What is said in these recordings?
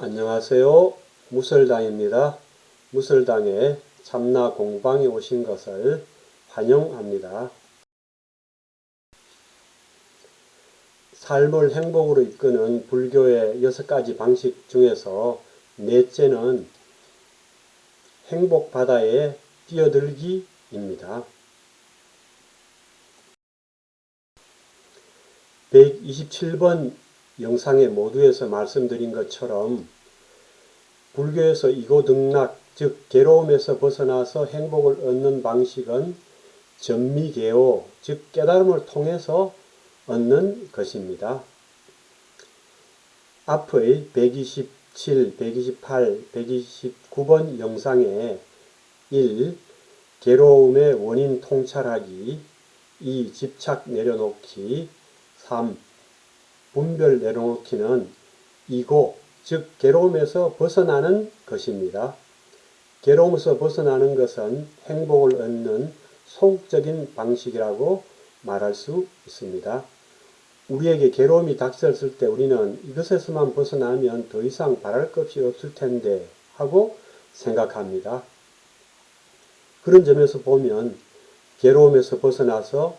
안녕하세요. 무설당입니다. 무설당에 참나 공방에 오신 것을 환영합니다. 삶을 행복으로 이끄는 불교의 여섯 가지 방식 중에서 넷째는 행복 바다에 뛰어들기입니다. 127번 영상의 모두에서 말씀드린 것처럼 불교에서 이고등락 즉 괴로움에서 벗어나서 행복을 얻는 방식은 전미개오 즉 깨달음을 통해서 얻는 것입니다. 앞의 127, 128, 129번 영상에 1. 괴로움의 원인 통찰하기 2. 집착 내려놓기 3. 분별 내려놓기는 이고 즉 괴로움에서 벗어나는 것입니다. 괴로움에서 벗어나는 것은 행복을 얻는 소극적인 방식이라고 말할 수 있습니다. 우리에게 괴로움이 닥쳤을 때 우리는 이것에서만 벗어나면 더 이상 바랄 것이 없을 텐데 하고 생각합니다. 그런 점에서 보면 괴로움에서 벗어나서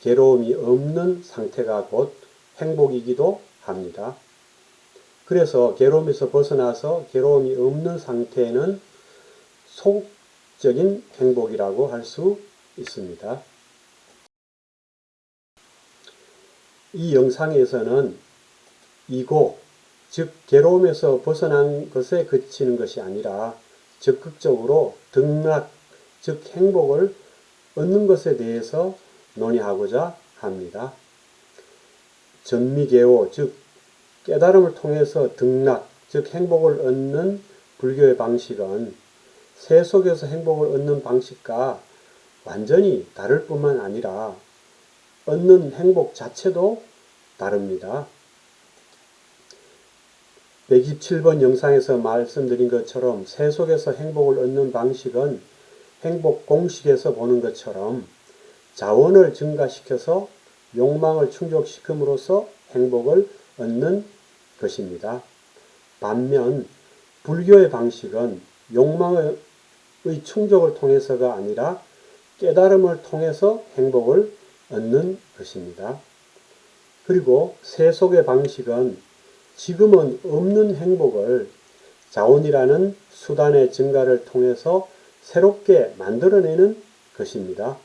괴로움이 없는 상태가 곧 행복이기도 합니다. 그래서 괴로움에서 벗어나서 괴로움이 없는 상태는 소극적인 행복이라고 할 수 있습니다. 이 영상에서는 이고, 즉 괴로움에서 벗어난 것에 그치는 것이 아니라 적극적으로 등락, 즉 행복을 얻는 것에 대해서 논의하고자 합니다. 전미개오, 즉 깨달음을 통해서 등락, 즉 행복을 얻는 불교의 방식은 새 속에서 행복을 얻는 방식과 완전히 다를 뿐만 아니라 얻는 행복 자체도 다릅니다. 127번 영상에서 말씀드린 것처럼 새 속에서 행복을 얻는 방식은 행복 공식에서 보는 것처럼 자원을 증가시켜서 욕망을 충족시킴으로써 행복을 얻는 것입니다. 반면 불교의 방식은 욕망의 충족을 통해서가 아니라 깨달음을 통해서 행복을 얻는 것입니다. 그리고 세속의 방식은 지금은 없는 행복을 자원이라는 수단의 증가를 통해서 새롭게 만들어내는 것입니다.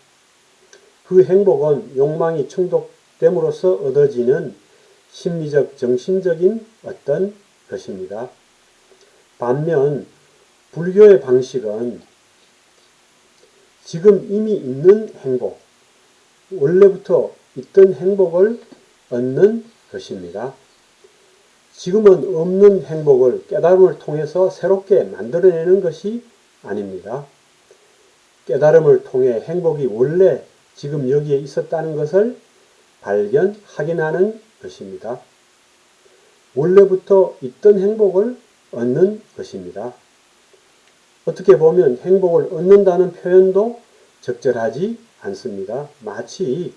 그 행복은 욕망이 충족됨으로써 얻어지는 심리적, 정신적인 어떤 것입니다. 반면 불교의 방식은 지금 이미 있는 행복, 원래부터 있던 행복을 얻는 것입니다. 지금은 없는 행복을 깨달음을 통해서 새롭게 만들어내는 것이 아닙니다. 깨달음을 통해 행복이 원래 지금 여기에 있었다는 것을 발견, 확인하는 것입니다. 원래부터 있던 행복을 얻는 것입니다. 어떻게 보면 행복을 얻는다는 표현도 적절하지 않습니다. 마치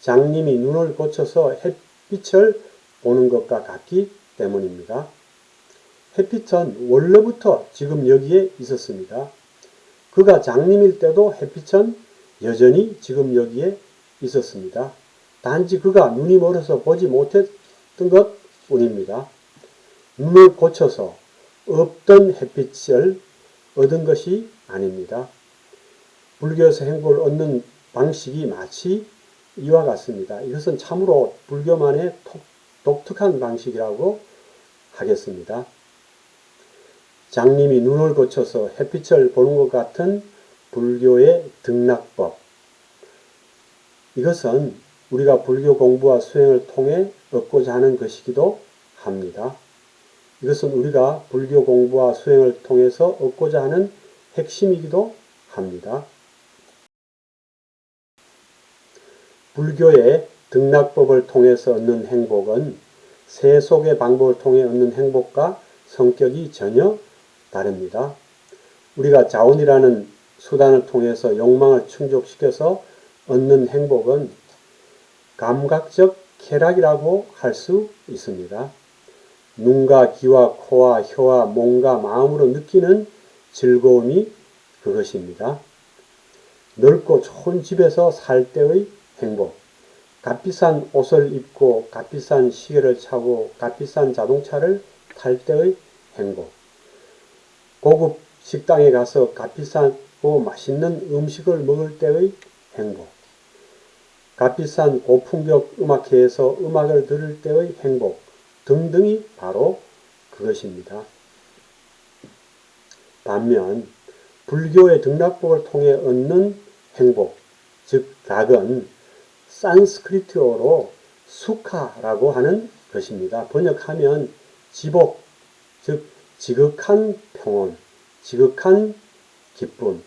장님이 눈을 고쳐서 햇빛을 보는 것과 같기 때문입니다. 햇빛은 원래부터 지금 여기에 있었습니다. 그가 장님일 때도 햇빛은 여전히 지금 여기에 있었습니다. 단지 그가 눈이 멀어서 보지 못했던 것 뿐입니다. 눈을 고쳐서 없던 햇빛을 얻은 것이 아닙니다. 불교에서 행복을 얻는 방식이 마치 이와 같습니다. 이것은 참으로 불교만의 독특한 방식이라고 하겠습니다. 장님이 눈을 고쳐서 햇빛을 보는 것 같은 불교의 등락법. 이것은 우리가 불교 공부와 수행을 통해 얻고자 하는 것이기도 합니다. 이것은 우리가 불교 공부와 수행을 통해서 얻고자 하는 핵심이기도 합니다. 불교의 등락법을 통해서 얻는 행복은 세속의 방법을 통해 얻는 행복과 성격이 전혀 다릅니다. 우리가 자원이라는 수단을 통해서 욕망을 충족시켜서 얻는 행복은 감각적 쾌락이라고 할 수 있습니다. 눈과 귀와 코와 혀와 몸과 마음으로 느끼는 즐거움이 그것입니다. 넓고 좋은 집에서 살 때의 행복, 값비싼 옷을 입고 값비싼 시계를 차고 값비싼 자동차를 탈 때의 행복, 고급 식당에 가서 값비싸 고 맛있는 음식을 먹을 때의 행복, 값비싼 고품격 음악회에서 음악을 들을 때의 행복 등등이 바로 그것입니다. 반면 불교의 등락법을 통해 얻는 행복, 즉 락은 산스크리트어로 수카라고 하는 것입니다. 번역하면 지복, 즉 지극한 평온, 지극한 기쁨,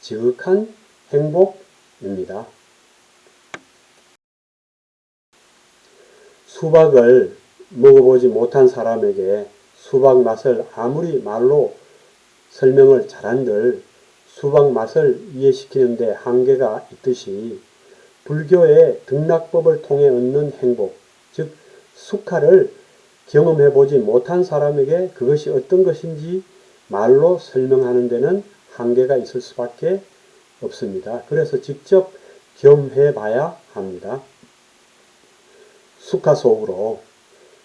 지극한 행복입니다. 수박을 먹어보지 못한 사람에게 수박 맛을 아무리 말로 설명을 잘한들 수박 맛을 이해시키는데 한계가 있듯이 불교의 등락법을 통해 얻는 행복, 즉 수카를 경험해 보지 못한 사람에게 그것이 어떤 것인지 말로 설명하는 데는 한계가 있을 수밖에 없습니다. 그래서 직접 경험해 봐야 합니다. 수카 속으로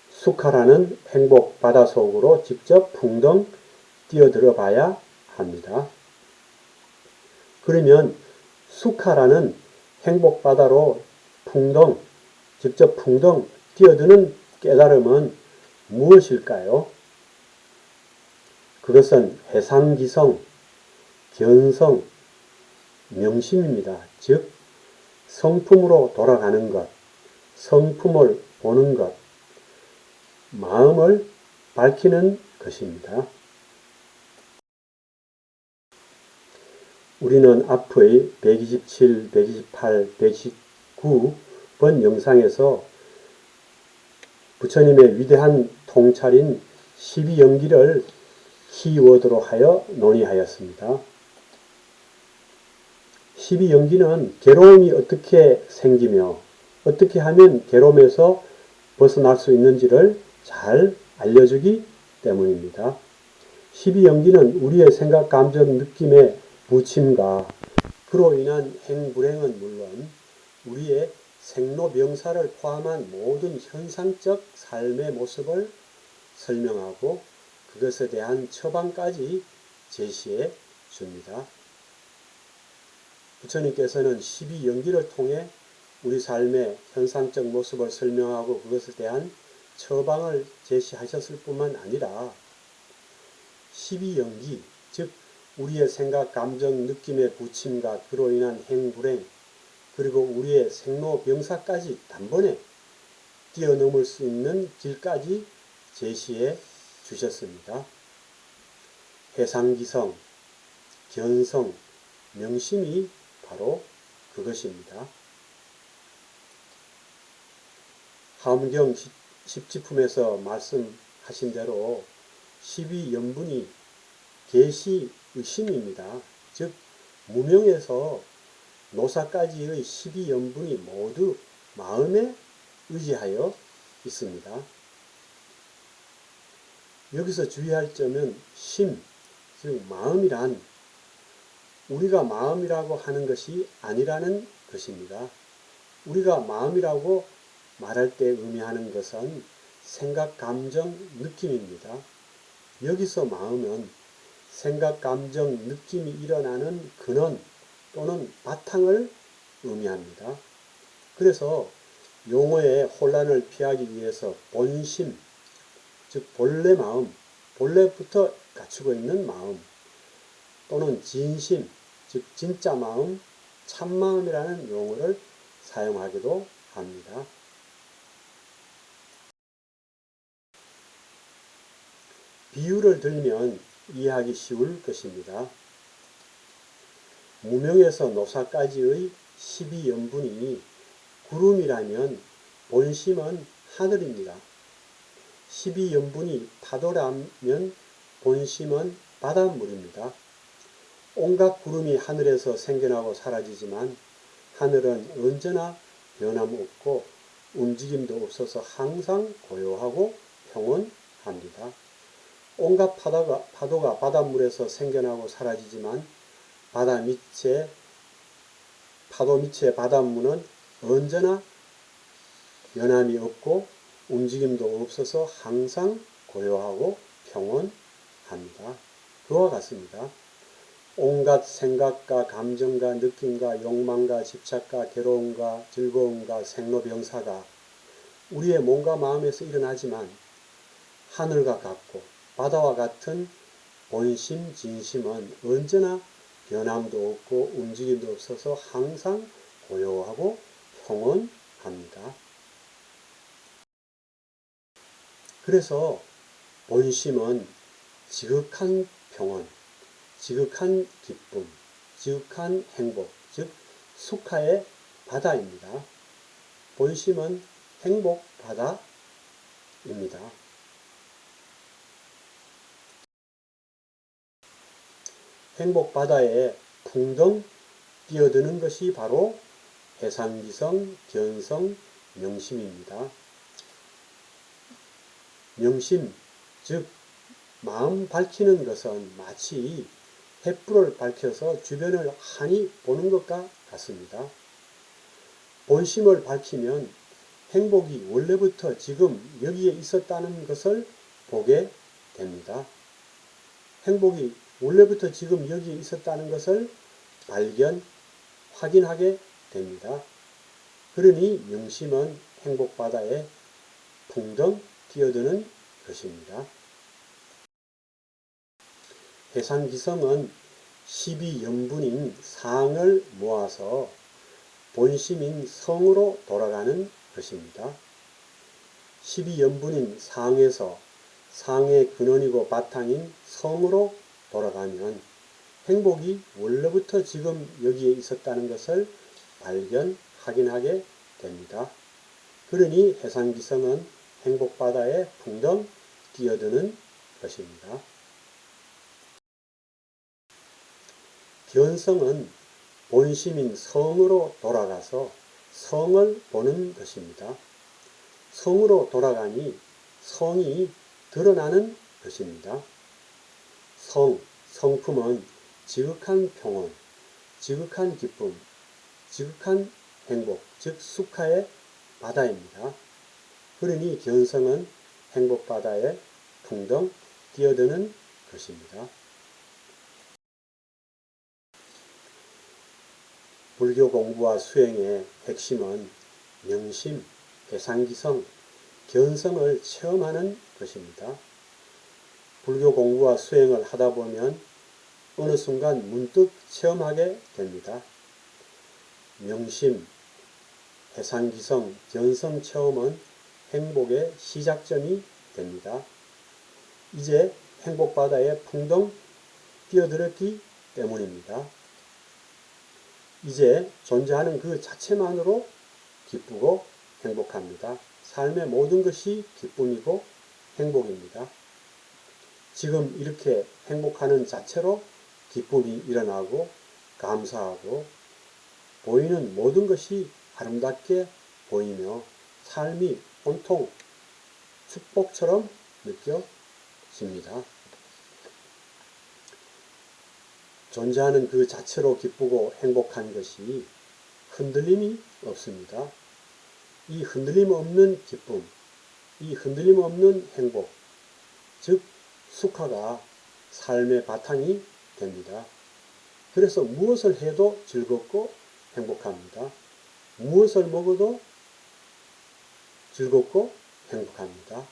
수카라는 행복 바다 속으로 직접 풍덩 뛰어들어 봐야 합니다. 그러면 수카라는 행복 바다로 풍덩 직접 풍덩 뛰어드는 깨달음은 무엇일까요? 그것은 해상기성, 견성, 명심입니다. 즉 성품으로 돌아가는 것, 성품을 보는 것, 마음을 밝히는 것입니다. 우리는 앞의 127, 128, 129번 영상에서 부처님의 위대한 통찰인 12연기를 키워드로 하여 논의하였습니다. 12연기는 괴로움이 어떻게 생기며 어떻게 하면 괴로움에서 벗어날 수 있는지를 잘 알려주기 때문입니다. 12 연기는 우리의 생각, 감정, 느낌의 부침과 그로 인한 행불행은 물론 우리의 생로병사를 포함한 모든 현상적 삶의 모습을 설명하고 그것에 대한 처방까지 제시해 줍니다. 부처님께서는 12연기를 통해 우리 삶의 현상적 모습을 설명하고 그것에 대한 처방을 제시하셨을 뿐만 아니라 12연기, 즉 우리의 생각, 감정, 느낌의 부침과 그로 인한 행불행, 그리고 우리의 생로병사까지 단번에 뛰어넘을 수 있는 길까지 제시해 주셨습니다. 해상기성, 견성, 명심이 바로 그것입니다. 하엄경 십지품에서 말씀하신 대로 12연분이 계시 의심입니다. 즉 무명에서 노사까지의 12연분이 모두 마음에 의지하여 있습니다. 여기서 주의할 점은 심, 즉 마음이란 우리가 마음이라고 하는 것이 아니라는 것입니다. 우리가 마음이라고 말할 때 의미하는 것은 생각, 감정, 느낌입니다. 여기서 마음은 생각, 감정, 느낌이 일어나는 근원 또는 바탕을 의미합니다. 그래서 용어의 혼란을 피하기 위해서 본심, 즉 본래 마음, 본래부터 갖추고 있는 마음 또는 진심, 즉 진짜 마음, 참마음이라는 용어를 사용하기도 합니다. 비유를 들면 이해하기 쉬울 것입니다. 무명에서 노사까지의 12연분이 구름이라면 본심은 하늘입니다. 12연분이 파도라면 본심은 바닷물입니다. 온갖 구름이 하늘에서 생겨나고 사라지지만 하늘은 언제나 변함없고 움직임도 없어서 항상 고요하고 평온합니다. 합니다. 온갖 파도가, 파도가 바닷물에서 생겨나고 사라지지만 바다 밑에 파도 밑의 바닷물은 언제나 연함이 없고 움직임도 없어서 항상 고요하고 평온합니다. 그와 같습니다. 온갖 생각과 감정과 느낌과 욕망과 집착과 괴로움과 즐거움과 생로병사가 우리의 몸과 마음에서 일어나지만 하늘과 같고 바다와 같은 본심 진심은 언제나 변함도 없고 움직임도 없어서 항상 고요하고 평온합니다. 그래서 본심은 지극한 평온, 지극한 기쁨, 지극한 행복, 즉 수카의 바다입니다. 본심은 행복 바다입니다. 행복 바다에 풍덩 뛰어드는 것이 바로 해상기성, 견성, 명심입니다. 명심, 즉 마음 밝히는 것은 마치 횃불을 밝혀서 주변을 환히 보는 것과 같습니다. 본심을 밝히면 행복이 원래부터 지금 여기에 있었다는 것을 보게 됩니다. 행복이 원래부터 지금 여기에 있었다는 것을 발견, 확인하게 됩니다. 그러니 명심은 행복 바다에 풍덩 뛰어드는 것입니다. 해상기성은 12연분인 상을 모아서 본심인 성으로 돌아가는 것입니다. 12연분인 상에서 상의 근원이고 바탕인 성으로 돌아가면 행복이 원래부터 지금 여기에 있었다는 것을 발견, 확인하게 됩니다. 그러니 해상기성은 행복바다에 풍덩 뛰어드는 것입니다. 견성은 본심인 성으로 돌아가서 성을 보는 것입니다. 성으로 돌아가니 성이 드러나는 것입니다. 성, 성품은 지극한 평온, 지극한 기쁨, 지극한 행복, 즉 수카의 바다입니다. 그러니 견성은 행복 바다에 풍덩 뛰어드는 것입니다. 불교 공부와 수행의 핵심은 명심, 해상기성, 견성을 체험하는 것입니다. 불교 공부와 수행을 하다 보면 어느 순간 문득 체험하게 됩니다. 명심, 해상기성, 견성 체험은 행복의 시작점이 됩니다. 이제 행복바다에 풍덩 뛰어들었기 때문입니다. 이제 존재하는 그 자체만으로 기쁘고 행복합니다. 삶의 모든 것이 기쁨이고 행복입니다. 지금 이렇게 행복하는 자체로 기쁨이 일어나고 감사하고 보이는 모든 것이 아름답게 보이며 삶이 온통 축복처럼 느껴집니다. 존재하는 그 자체로 기쁘고 행복한 것이 흔들림이 없습니다. 이 흔들림 없는 기쁨, 이 흔들림 없는 행복, 즉 숙화가 삶의 바탕이 됩니다. 그래서 무엇을 해도 즐겁고 행복합니다. 무엇을 먹어도 즐겁고 행복합니다.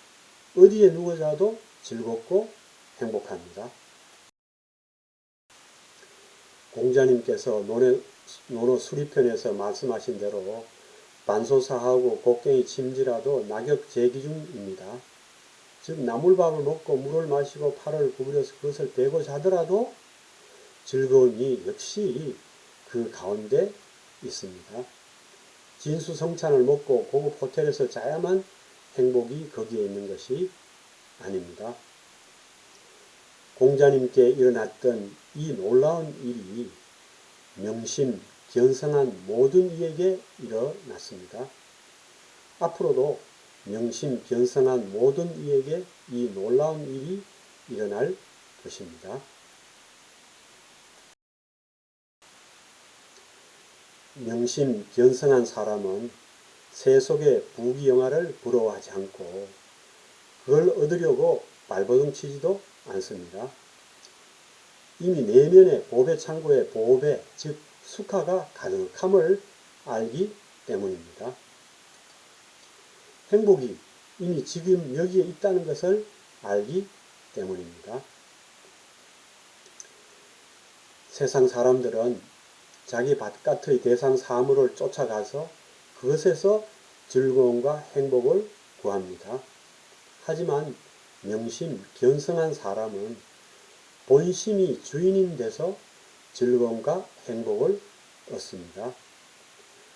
어디에 누워 자도 즐겁고 행복합니다. 공자님께서 논의, 논어 수리편에서 말씀하신 대로 반소사하고 곡괭이 침지라도 낙엽 제기 중입니다. 즉 나물밥을 먹고 물을 마시고 팔을 구부려서 그것을 베고 자더라도 즐거움이 역시 그 가운데 있습니다. 진수 성찬을 먹고 고급 호텔에서 자야만 행복이 거기에 있는 것이 아닙니다. 공자님께 일어났던 이 놀라운 일이 명심, 견성한 모든 이에게 일어났습니다. 앞으로도 명심변성한 모든 이에게 이 놀라운 일이 일어날 것입니다. 명심변성한 사람은 세속의 부귀영화를 부러워하지 않고 그걸 얻으려고 발버둥 치지도 않습니다. 이미 내면의 보배 창고에 보배, 즉 수카가 가득함을 알기 때문입니다. 행복이 이미 지금 여기에 있다는 것을 알기 때문입니다. 세상 사람들은 자기 바깥의 대상 사물을 쫓아가서 그것에서 즐거움과 행복을 구합니다. 하지만 명심, 견성한 사람은 본심이 주인인 데서 즐거움과 행복을 얻습니다.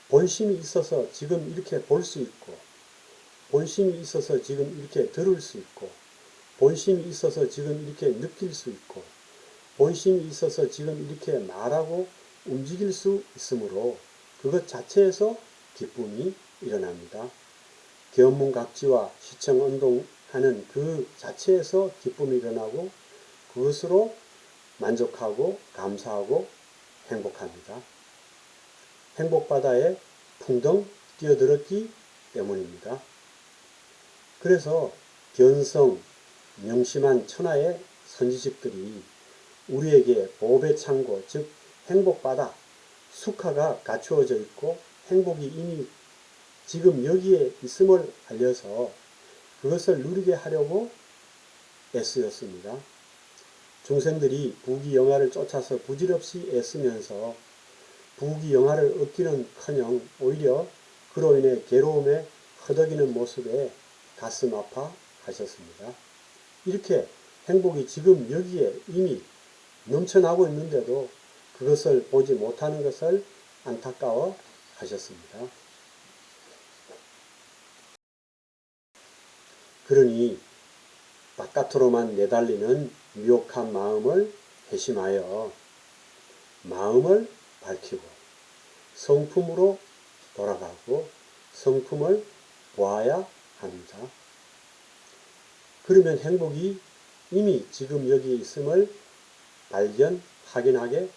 본심이 있어서 지금 이렇게 볼 수 있고, 본심이 있어서 지금 이렇게 들을 수 있고, 본심이 있어서 지금 이렇게 느낄 수 있고, 본심이 있어서 지금 이렇게 말하고 움직일 수 있으므로 그것 자체에서 기쁨이 일어납니다. 견문각지와 시청운동 하는 그 자체에서 기쁨이 일어나고 그것으로 만족하고 감사하고 행복합니다. 행복바다에 풍덩 뛰어들었기 때문입니다. 그래서 견성, 명심한 천하의 선지식들이 우리에게 보배 창고, 즉 행복바다, 숙화가 갖추어져 있고 행복이 이미 지금 여기에 있음을 알려서 그것을 누리게 하려고 애쓰였습니다. 중생들이 부귀영화를 쫓아서 부질없이 애쓰면서 부귀영화를 얻기는 커녕 오히려 그로 인해 괴로움에 허덕이는 모습에 가슴 아파 하셨습니다. 이렇게 행복이 지금 여기에 이미 넘쳐나고 있는데도 그것을 보지 못하는 것을 안타까워 하셨습니다. 그러니 바깥으로만 내달리는 미혹한 마음을 회심하여 마음을 밝히고 성품으로 돌아가고 성품을 보아야 합니다. 그러면 행복이 이미 지금 여기 있음을 발견, 확인하게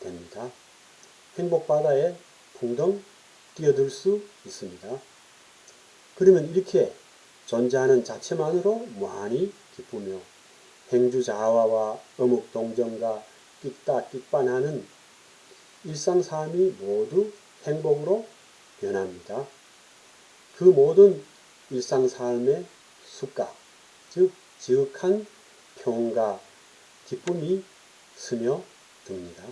됩니다. 행복바다에 풍덩 뛰어들 수 있습니다. 그러면 이렇게 존재하는 자체만으로 무한히 기쁘며 행주자화와 어묵동정과 끽다 끽반하는 일상삶이 모두 행복으로 변합니다. 그 모든 일상삶의 숙가, 즉 지극한 평가, 기쁨이 스며듭니다.